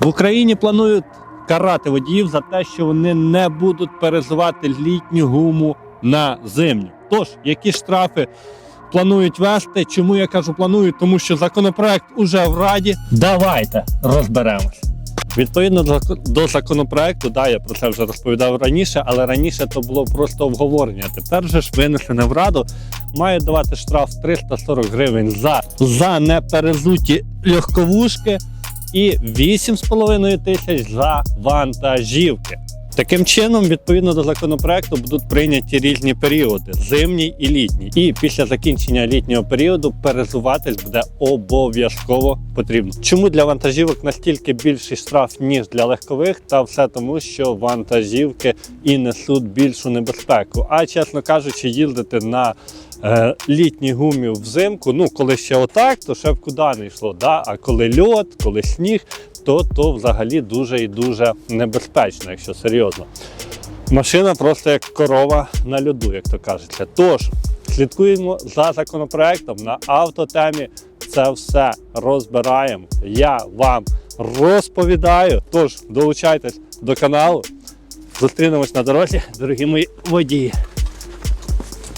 В Україні планують карати водіїв за те, що вони не будуть перезувати літню гуму на зимню. Тож, які штрафи планують вести? Чому я кажу планують? Тому що законопроект уже в Раді. Давайте розберемось. Відповідно до, законопроекту, да, я про це вже розповідав раніше, але раніше то було просто обговорення. Тепер же ж винесене в раду має давати штраф 340 гривень за, за неперезуті легковушки і 8,5 тисяч за вантажівки. Таким чином, відповідно до законопроекту, будуть прийняті різні періоди зимній і літній. І після закінчення літнього періоду перезуватись буде обов'язково потрібно. Чому для вантажівок настільки більший штраф ніж для легкових? Та все тому, що вантажівки і несуть більшу небезпеку. А чесно кажучи, їздити на е, літній гумі взимку, ну коли ще отак, то ще б куди не йшло. Да? А коли льот, коли сніг, то, то взагалі дуже і дуже небезпечно, якщо серйозно. Машина просто як корова на льоду, як то кажеться. Тож слідкуємо за законопроектом на автотемі. Це все розбираємо. Я вам розповідаю. Тож долучайтесь до каналу. Зустрінемось на дорозі, дорогі мої водії.